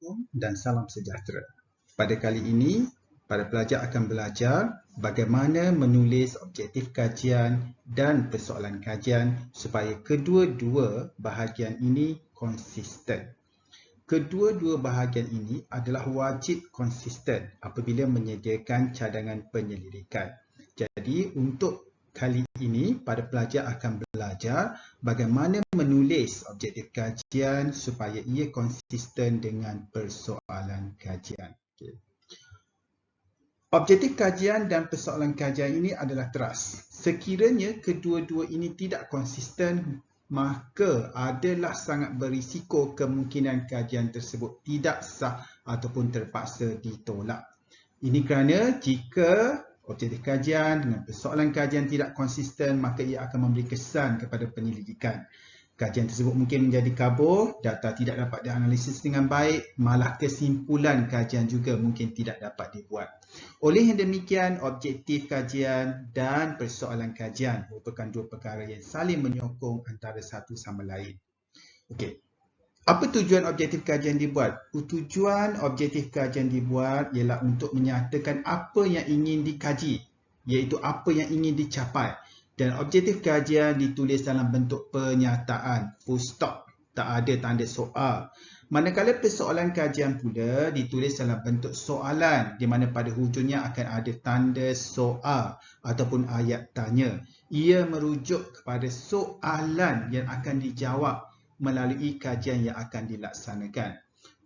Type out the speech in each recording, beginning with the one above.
Assalamualaikum dan salam sejahtera. Pada kali ini, para pelajar akan belajar bagaimana menulis objektif kajian dan persoalan kajian supaya kedua-dua bahagian ini konsisten. Kedua-dua bahagian ini adalah wajib konsisten apabila menyediakan cadangan penyelidikan. Jadi, untuk kali ini para pelajar akan belajar bagaimana menulis objektif kajian supaya ia konsisten dengan persoalan kajian. Okay. Objektif kajian dan persoalan kajian ini adalah teras. Sekiranya kedua-dua ini tidak konsisten, maka adalah sangat berisiko kemungkinan kajian tersebut tidak sah ataupun terpaksa ditolak. Ini kerana jika objektif kajian dengan persoalan kajian tidak konsisten maka ia akan memberi kesan kepada penyelidikan. Kajian tersebut mungkin menjadi kabur, data tidak dapat dianalisis dengan baik, malah kesimpulan kajian juga mungkin tidak dapat dibuat. Oleh yang demikian, objektif kajian dan persoalan kajian merupakan dua perkara yang saling menyokong antara satu sama lain. Okey. Apa tujuan objektif kajian dibuat? Tujuan objektif kajian dibuat ialah untuk menyatakan apa yang ingin dikaji, iaitu apa yang ingin dicapai. Dan objektif kajian ditulis dalam bentuk pernyataan, full stop, tak ada tanda soal. Manakala persoalan kajian pula ditulis dalam bentuk soalan di mana pada hujungnya akan ada tanda soal ataupun ayat tanya. Ia merujuk kepada soalan yang akan dijawab melalui kajian yang akan dilaksanakan.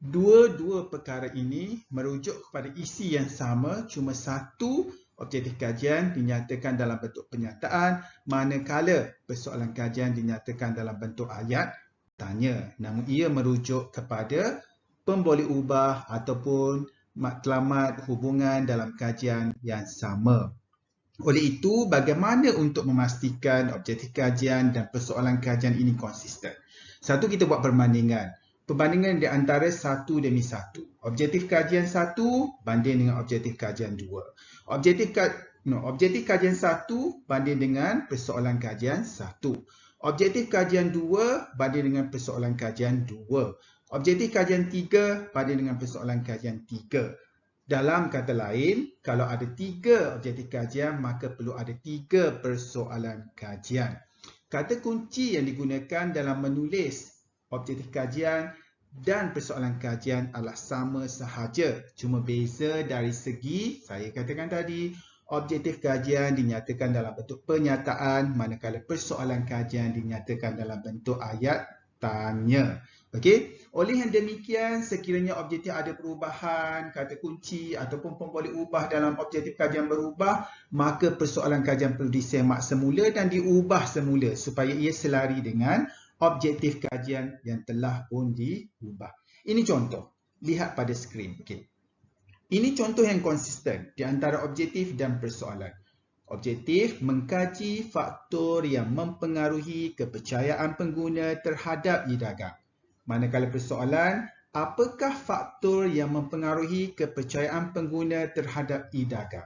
Dua-dua perkara ini merujuk kepada isi yang sama, cuma satu objektif kajian dinyatakan dalam bentuk pernyataan, manakala persoalan kajian dinyatakan dalam bentuk ayat tanya. Namun ia merujuk kepada pemboleh ubah ataupun matlamat hubungan dalam kajian yang sama. Oleh itu, bagaimana untuk memastikan objektif kajian dan persoalan kajian ini konsisten? Satu kita buat perbandingan. Perbandingan di antara satu demi satu. Objektif kajian satu banding dengan objektif kajian dua. Objektif, ka no, objektif kajian satu banding dengan persoalan kajian satu. Objektif kajian dua banding dengan persoalan kajian dua. Objektif kajian tiga banding dengan persoalan kajian tiga. Dalam kata lain, kalau ada tiga objektif kajian, maka perlu ada tiga persoalan kajian. Kata kunci yang digunakan dalam menulis objektif kajian dan persoalan kajian adalah sama sahaja. Cuma beza dari segi, saya katakan tadi, objektif kajian dinyatakan dalam bentuk pernyataan manakala persoalan kajian dinyatakan dalam bentuk ayat tanya. Okey, oleh yang demikian sekiranya objektif ada perubahan, kata kunci ataupun pemboleh ubah dalam objektif kajian berubah, maka persoalan kajian perlu disemak semula dan diubah semula supaya ia selari dengan objektif kajian yang telah pun diubah. Ini contoh. Lihat pada skrin. Okey. Ini contoh yang konsisten di antara objektif dan persoalan. Objektif mengkaji faktor yang mempengaruhi kepercayaan pengguna terhadap e-dagang. Manakala persoalan, apakah faktor yang mempengaruhi kepercayaan pengguna terhadap e-dagang?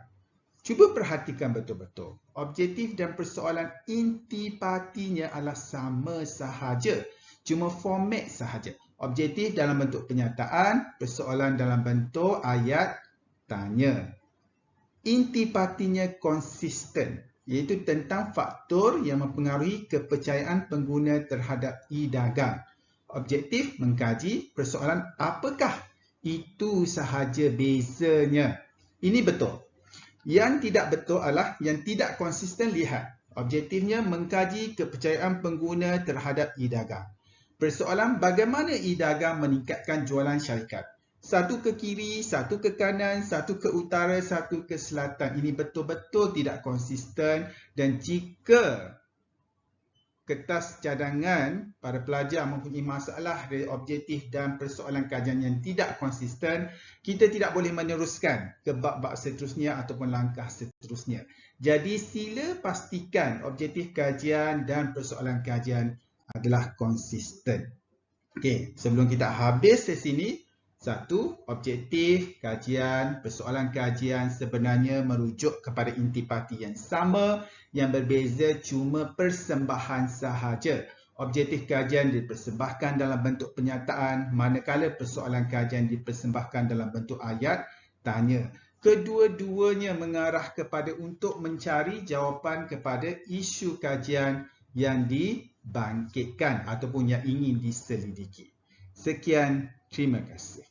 Cuba perhatikan betul-betul. Objektif dan persoalan intipatinya adalah sama sahaja. Cuma format sahaja. Objektif dalam bentuk penyataan, persoalan dalam bentuk ayat tanya intipatinya konsisten iaitu tentang faktor yang mempengaruhi kepercayaan pengguna terhadap e-dagang. Objektif mengkaji persoalan apakah itu sahaja bezanya. Ini betul. Yang tidak betul adalah yang tidak konsisten lihat. Objektifnya mengkaji kepercayaan pengguna terhadap e-dagang. Persoalan bagaimana e-dagang meningkatkan jualan syarikat. Satu ke kiri, satu ke kanan, satu ke utara, satu ke selatan. Ini betul-betul tidak konsisten dan jika kertas cadangan para pelajar mempunyai masalah dari objektif dan persoalan kajian yang tidak konsisten, kita tidak boleh meneruskan ke bab-bab seterusnya ataupun langkah seterusnya. Jadi sila pastikan objektif kajian dan persoalan kajian adalah konsisten. Okey, sebelum kita habis sesi ini, satu, objektif kajian, persoalan kajian sebenarnya merujuk kepada intipati yang sama yang berbeza cuma persembahan sahaja. objektif kajian dipersembahkan dalam bentuk penyataan manakala persoalan kajian dipersembahkan dalam bentuk ayat tanya. Kedua-duanya mengarah kepada untuk mencari jawapan kepada isu kajian yang dibangkitkan ataupun yang ingin diselidiki. Sekian, 3 में कैसे